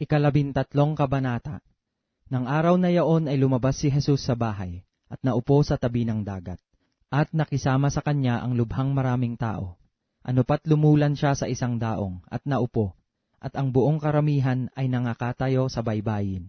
Ikalabintatlong Kabanata Nang araw na yaon ay lumabas si Jesus sa bahay, at naupo sa tabi ng dagat. At nakisama sa kanya ang lubhang maraming tao. Ano pat lumulan siya sa isang daong, at naupo, at ang buong karamihan ay nangakatayo sa baybayin.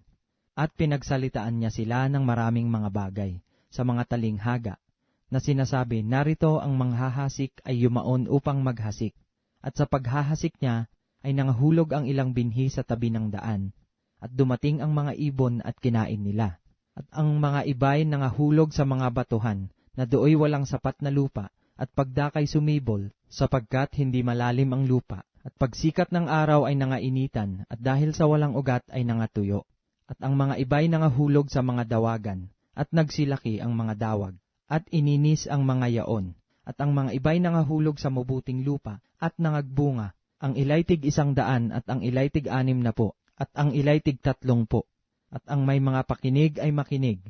At pinagsalitaan niya sila ng maraming mga bagay, sa mga talinghaga, na sinasabi, narito ang manghahasik ay yumaon upang maghasik. At sa paghahasik niya, ay nangahulog ang ilang binhi sa tabi ng daan, at dumating ang mga ibon at kinain nila. At ang mga ibay nangahulog sa mga batuhan, na dooy walang sapat na lupa, at pagdakay sumibol, sapagkat hindi malalim ang lupa, at pagsikat ng araw ay nangainitan, at dahil sa walang ugat ay nangatuyo. At ang mga ibay nangahulog sa mga dawagan, at nagsilaki ang mga dawag, at ininis ang mga yaon, at ang mga ibay nangahulog sa mabuting lupa, at nangagbunga, ang ilay tig isang daan at ang ilay tig anim na po, at ang ilay tig tatlong po, at ang may mga pakinig ay makinig.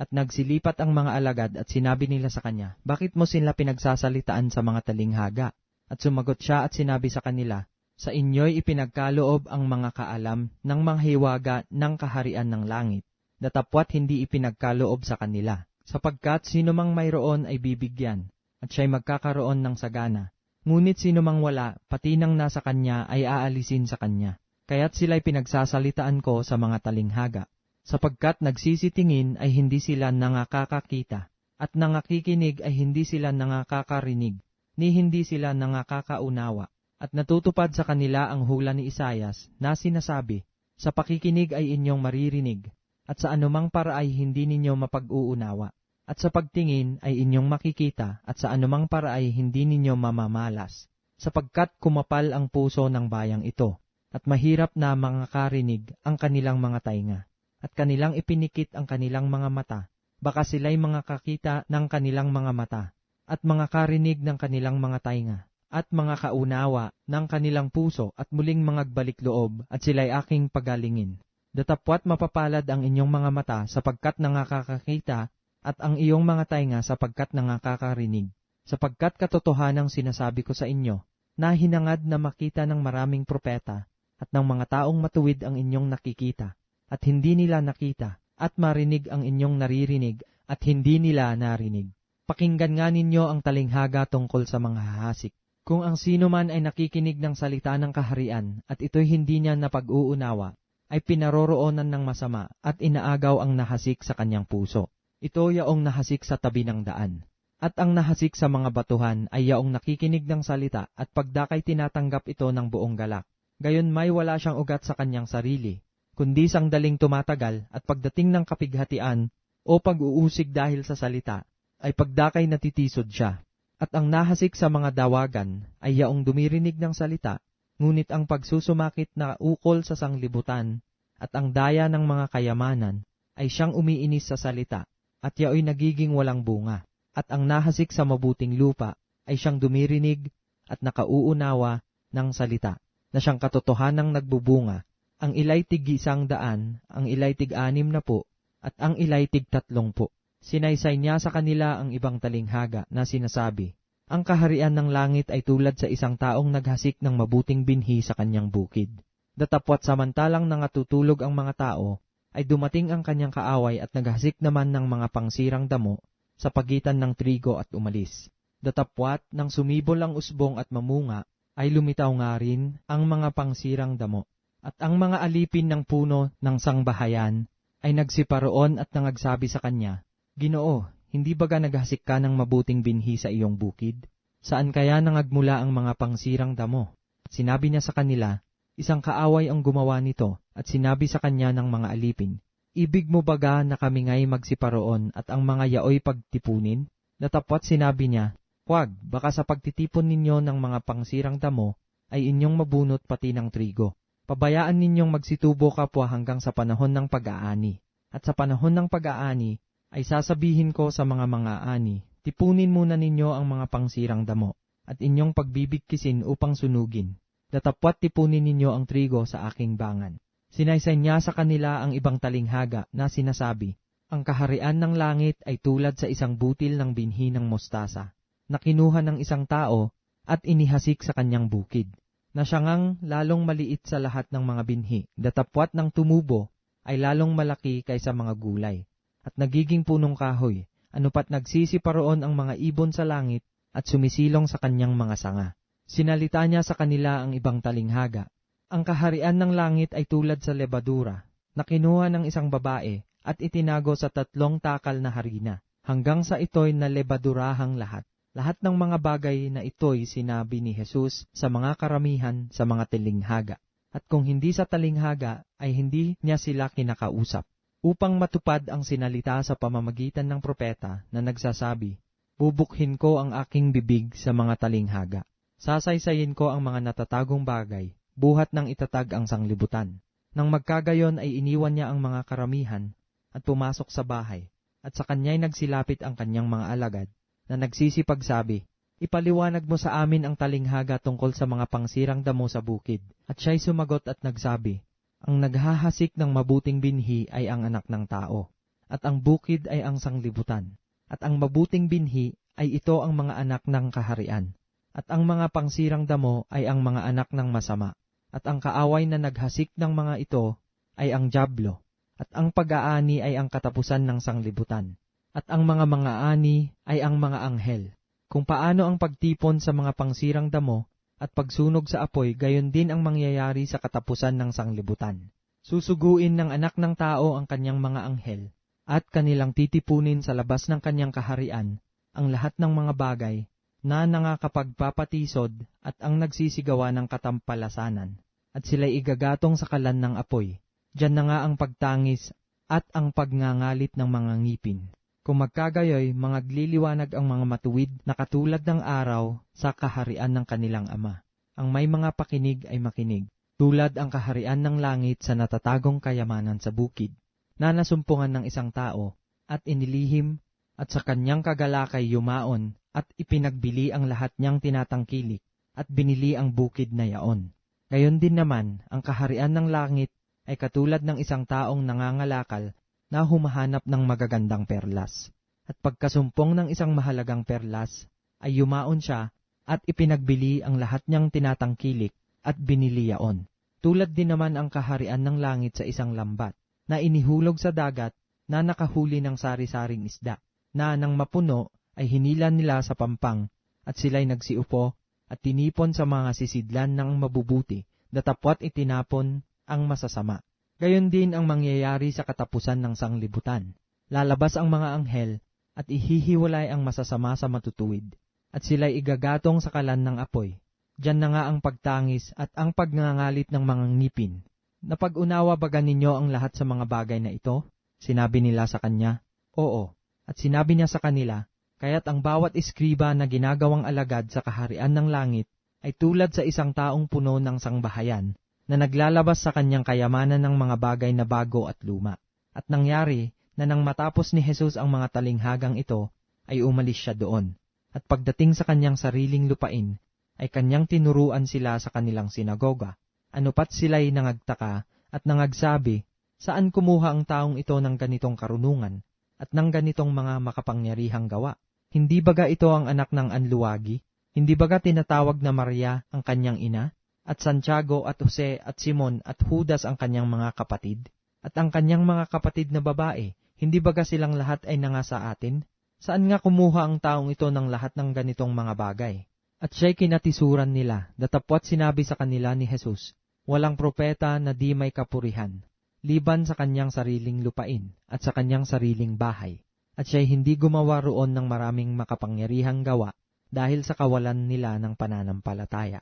At nagsilipat ang mga alagad at sinabi nila sa kanya, Bakit mo sila pinagsasalitaan sa mga talinghaga? At sumagot siya at sinabi sa kanila, Sa inyo'y ipinagkaloob ang mga kaalam ng mga hiwaga ng kaharian ng langit, datapwat hindi ipinagkaloob sa kanila, sapagkat sino mang mayroon ay bibigyan, at siya'y magkakaroon ng sagana, Ngunit sino mang wala, pati nang nasa kanya ay aalisin sa kanya. Kaya't sila'y pinagsasalitaan ko sa mga talinghaga. Sapagkat nagsisitingin ay hindi sila nangakakakita, at nangakikinig ay hindi sila nangakakarinig, ni hindi sila nangakakaunawa. At natutupad sa kanila ang hula ni Isayas na sinasabi, Sa pakikinig ay inyong maririnig, at sa anumang para ay hindi ninyo mapag-uunawa at sa pagtingin ay inyong makikita at sa anumang para ay hindi ninyo mamamalas, sapagkat kumapal ang puso ng bayang ito, at mahirap na mga karinig ang kanilang mga tainga, at kanilang ipinikit ang kanilang mga mata, baka sila'y mga kakita ng kanilang mga mata, at mga karinig ng kanilang mga tainga, at mga kaunawa ng kanilang puso at muling mga gbalik loob at sila'y aking pagalingin. Datapwat mapapalad ang inyong mga mata sapagkat nangakakakita at ang iyong mga tainga sapagkat nangakakarinig, sapagkat katotohanang sinasabi ko sa inyo, na hinangad na makita ng maraming propeta, at ng mga taong matuwid ang inyong nakikita, at hindi nila nakita, at marinig ang inyong naririnig, at hindi nila narinig. Pakinggan nga ninyo ang talinghaga tungkol sa mga hahasik. Kung ang sino man ay nakikinig ng salita ng kaharian, at ito'y hindi niya napag-uunawa, ay pinaroroonan ng masama, at inaagaw ang nahasik sa kanyang puso. Ito yaong nahasik sa tabi ng daan. At ang nahasik sa mga batuhan ay yaong nakikinig ng salita at pagdakay tinatanggap ito ng buong galak. Gayon may wala siyang ugat sa kanyang sarili, kundi sangdaling tumatagal at pagdating ng kapighatian o pag-uusig dahil sa salita, ay pagdakay natitisod siya. At ang nahasik sa mga dawagan ay yaong dumirinig ng salita, ngunit ang pagsusumakit na ukol sa sanglibutan at ang daya ng mga kayamanan ay siyang umiinis sa salita at yaoy nagiging walang bunga, at ang nahasik sa mabuting lupa ay siyang dumirinig at nakauunawa ng salita, na siyang katotohanang nagbubunga, ang ilay tig isang daan, ang ilay tig anim na po, at ang ilay tig tatlong po. Sinaysay niya sa kanila ang ibang talinghaga na sinasabi, ang kaharian ng langit ay tulad sa isang taong naghasik ng mabuting binhi sa kanyang bukid. Datapwat samantalang nangatutulog ang mga tao, ay dumating ang kanyang kaaway at naghasik naman ng mga pangsirang damo sa pagitan ng trigo at umalis. Datapwat nang sumibol ang usbong at mamunga, ay lumitaw nga rin ang mga pangsirang damo. At ang mga alipin ng puno ng sangbahayan ay nagsiparoon at nangagsabi sa kanya, Ginoo, hindi baga naghasik ka ng mabuting binhi sa iyong bukid? Saan kaya nangagmula ang mga pangsirang damo? Sinabi niya sa kanila, Isang kaaway ang gumawa nito at sinabi sa kanya ng mga alipin, Ibig mo baga na kami ngay magsiparoon at ang mga yaoy pagtipunin? Natapwat sinabi niya, Huwag, baka sa pagtitipon ninyo ng mga pangsirang damo, ay inyong mabunot pati ng trigo. Pabayaan ninyong magsitubo kapwa hanggang sa panahon ng pag-aani. At sa panahon ng pag-aani, ay sasabihin ko sa mga mga ani, tipunin muna ninyo ang mga pangsirang damo, at inyong pagbibigkisin upang sunugin datapwat tipunin ninyo ang trigo sa aking bangan. Sinaysay niya sa kanila ang ibang talinghaga na sinasabi, ang kaharian ng langit ay tulad sa isang butil ng binhi ng mostasa, na kinuha ng isang tao at inihasik sa kanyang bukid. na siya ngang lalong maliit sa lahat ng mga binhi, datapwat ng tumubo ay lalong malaki kaysa mga gulay, at nagiging punong kahoy, anupat nagsisi paroon ang mga ibon sa langit at sumisilong sa kanyang mga sanga. Sinalita niya sa kanila ang ibang talinghaga. Ang kaharian ng langit ay tulad sa lebadura, na kinuha ng isang babae at itinago sa tatlong takal na harina, hanggang sa ito'y nalebadurahang lahat. Lahat ng mga bagay na ito'y sinabi ni Jesus sa mga karamihan sa mga talinghaga. At kung hindi sa talinghaga, ay hindi niya sila kinakausap. Upang matupad ang sinalita sa pamamagitan ng propeta na nagsasabi, Bubukhin ko ang aking bibig sa mga talinghaga. Sasaysayin ko ang mga natatagong bagay, buhat ng itatag ang sanglibutan. Nang magkagayon ay iniwan niya ang mga karamihan at pumasok sa bahay, at sa kanya'y nagsilapit ang kanyang mga alagad na nagsisipagsabi, Ipaliwanag mo sa amin ang talinghaga tungkol sa mga pangsirang damo sa bukid. At siya'y sumagot at nagsabi, Ang naghahasik ng mabuting binhi ay ang anak ng tao, at ang bukid ay ang sanglibutan, at ang mabuting binhi ay ito ang mga anak ng kaharian, at ang mga pangsirang damo ay ang mga anak ng masama, at ang kaaway na naghasik ng mga ito ay ang jablo, at ang pag-aani ay ang katapusan ng sanglibutan at ang mga mga ani ay ang mga anghel. Kung paano ang pagtipon sa mga pangsirang damo at pagsunog sa apoy, gayon din ang mangyayari sa katapusan ng sanglibutan. Susuguin ng anak ng tao ang kanyang mga anghel, at kanilang titipunin sa labas ng kanyang kaharian ang lahat ng mga bagay na nangakapagpapatisod at ang nagsisigawa ng katampalasanan, at sila'y igagatong sa kalan ng apoy. Diyan na nga ang pagtangis at ang pagngangalit ng mga ngipin. Kung magkagayoy, mangagliliwanag ang mga matuwid na katulad ng araw sa kaharian ng kanilang ama. Ang may mga pakinig ay makinig, tulad ang kaharian ng langit sa natatagong kayamanan sa bukid, na nasumpungan ng isang tao, at inilihim, at sa kanyang kagalakay yumaon, at ipinagbili ang lahat niyang tinatangkilik, at binili ang bukid na yaon. Gayon din naman, ang kaharian ng langit ay katulad ng isang taong nangangalakal na humahanap ng magagandang perlas. At pagkasumpong ng isang mahalagang perlas, ay yumaon siya at ipinagbili ang lahat niyang tinatangkilik at binili yaon. Tulad din naman ang kaharian ng langit sa isang lambat, na inihulog sa dagat na nakahuli ng sari-saring isda, na nang mapuno ay hinila nila sa pampang, at sila'y nagsiupo at tinipon sa mga sisidlan ng mabubuti, datapwat itinapon ang masasama. Gayon din ang mangyayari sa katapusan ng sanglibutan. Lalabas ang mga anghel at ihihiwalay ang masasama sa matutuwid, at sila'y igagatong sa kalan ng apoy. Diyan na nga ang pagtangis at ang pagngangalit ng mga ngipin. Napag-unawa baga ninyo ang lahat sa mga bagay na ito? Sinabi nila sa kanya, Oo. At sinabi niya sa kanila, kaya't ang bawat iskriba na ginagawang alagad sa kaharian ng langit ay tulad sa isang taong puno ng sangbahayan na naglalabas sa kanyang kayamanan ng mga bagay na bago at luma. At nangyari na nang matapos ni Jesus ang mga talinghagang ito, ay umalis siya doon. At pagdating sa kanyang sariling lupain, ay kanyang tinuruan sila sa kanilang sinagoga. Anupat sila'y nangagtaka at nangagsabi, saan kumuha ang taong ito ng ganitong karunungan at ng ganitong mga makapangyarihang gawa? Hindi baga ito ang anak ng anluwagi? Hindi baga tinatawag na Maria ang kanyang ina? at Santiago at Jose at Simon at Judas ang kanyang mga kapatid? At ang kanyang mga kapatid na babae, hindi baga silang lahat ay nanga sa atin? Saan nga kumuha ang taong ito ng lahat ng ganitong mga bagay? At siya'y kinatisuran nila, datapwat sinabi sa kanila ni Jesus, walang propeta na di may kapurihan, liban sa kanyang sariling lupain at sa kanyang sariling bahay. At siya'y hindi gumawa roon ng maraming makapangyarihang gawa dahil sa kawalan nila ng pananampalataya.